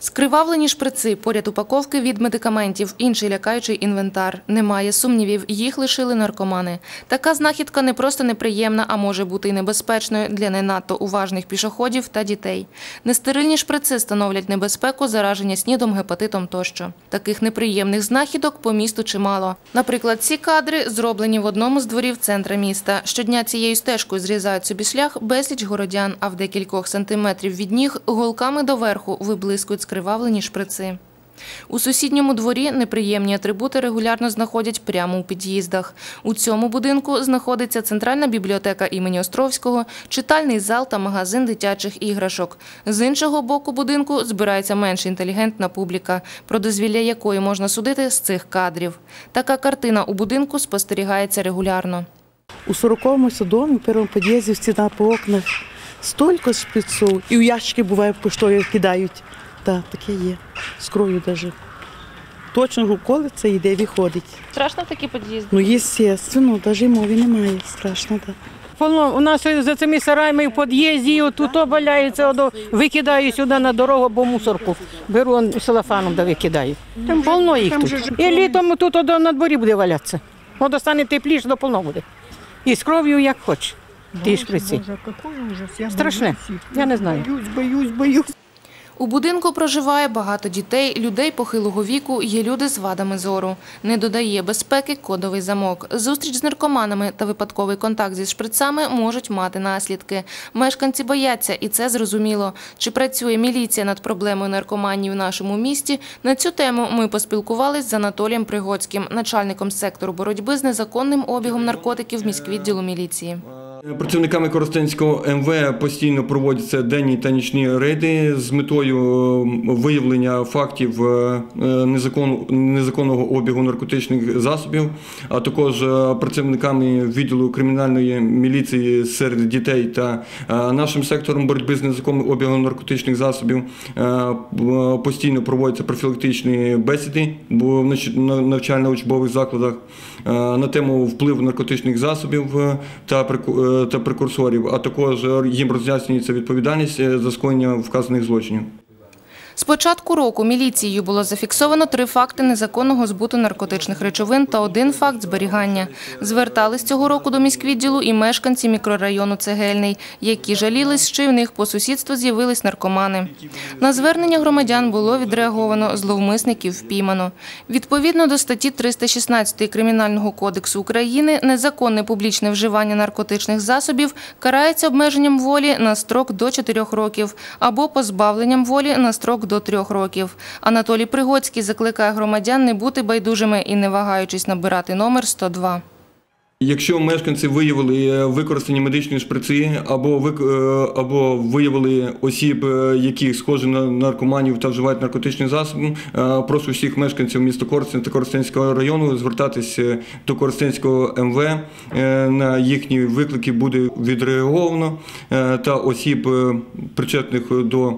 Скривавлені шприци, поряд упаковки від медикаментів, інший лякаючий інвентар. Немає сумнівів, їх лишили наркомани. Така знахідка не просто неприємна, а може бути й небезпечною для не надто уважних пішоходів та дітей. Нестерильні шприци становлять небезпеку зараження снідом, гепатитом тощо. Таких неприємних знахідок по місту чимало. Наприклад, ці кадри зроблені в одному з дворів центра міста. Щодня цією стежкою зрізають собі шлях безліч городян, а в декількох сантиметрів від ніг голками доверху виблискують скривавлені шприци. У сусідньому дворі неприємні атрибути регулярно знаходять прямо у під'їздах. У цьому будинку знаходиться центральна бібліотека імені Островського, читальний зал та магазин дитячих іграшок. З іншого боку будинку збирається менш інтелігентна публіка, про дозвілля якої можна судити з цих кадрів. Така картина у будинку спостерігається регулярно. У 40-му домі, в першому під'їзді, стіна по окнах, стільки шприців. І у ящики буває поштою кидають. Так, таке є. З кров'ю навіть. Точно коли це йде, виходить. Страшно такі під'їзди? Ну, звісно, навіть мови немає. Страшно, так. Полно, у нас за цими сараями в під'їзді, отут валяється, одо, викидаю сюди на дорогу, бо мусорку. Беру он, селофаном да викидаю. Там полно їх тут. І літом тут одо, на дворі буде валятися. От стане тепліше, до полно буде. І з кров'ю як хочеш. Ті шприці. Страшне, я не знаю. Боюсь, боюсь, боюсь. У будинку проживає багато дітей, людей похилого віку, є люди з вадами зору. Не додає безпеки кодовий замок. Зустріч з наркоманами та випадковий контакт зі шприцами можуть мати наслідки. Мешканці бояться, і це зрозуміло. Чи працює міліція над проблемою наркоманії в нашому місті? На цю тему ми поспілкувались з Анатолієм Пригоцьким, начальником сектору боротьби з незаконним обігом наркотиків міськвідділу міліції. Працівниками Коростенського МВ постійно проводяться денні та нічні рейди з метою е, виявлення фактів е, незаконного обігу наркотичних засобів, а також е, працівниками відділу кримінальної міліції серед дітей та е, нашим сектором боротьби з незаконним обігом наркотичних засобів е, постійно проводяться профілактичні бесіди в навчально-учбових закладах е, на тему впливу наркотичних засобів е, та прику- е, та прекурсорів, а також е, їм роз'яснюється відповідальність е, за скоєння вказаних злочинів. З початку року міліцією було зафіксовано три факти незаконного збуту наркотичних речовин та один факт зберігання. Звертались цього року до міськвідділу і мешканці мікрорайону Цегельний, які жалілись, що й в них по сусідству з'явились наркомани. На звернення громадян було відреаговано, зловмисників впіймано. Відповідно до статті 316 Кримінального кодексу України, незаконне публічне вживання наркотичних засобів карається обмеженням волі на строк до 4 років або позбавленням волі на строк до 3 років. Анатолій Пригоцький закликає громадян не бути байдужими і не вагаючись набирати номер 102. Якщо мешканці виявили е, використані медичні шприци або е, або виявили осіб, е, які схожі на наркоманів та вживають наркотичні засоби, прошу всіх мешканців міста Коростень та Коростенського району звертатися до Коростенського МВ. На їхні виклики буде відреаговано та осіб, причетних до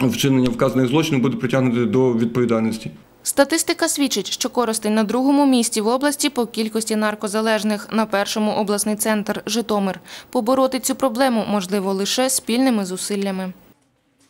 вчинення вказаних злочинів, буде притягнути до відповідальності. Статистика свідчить, що Коростень на другому місці в області по кількості наркозалежних, на першому обласний центр – Житомир. Побороти цю проблему можливо лише спільними зусиллями.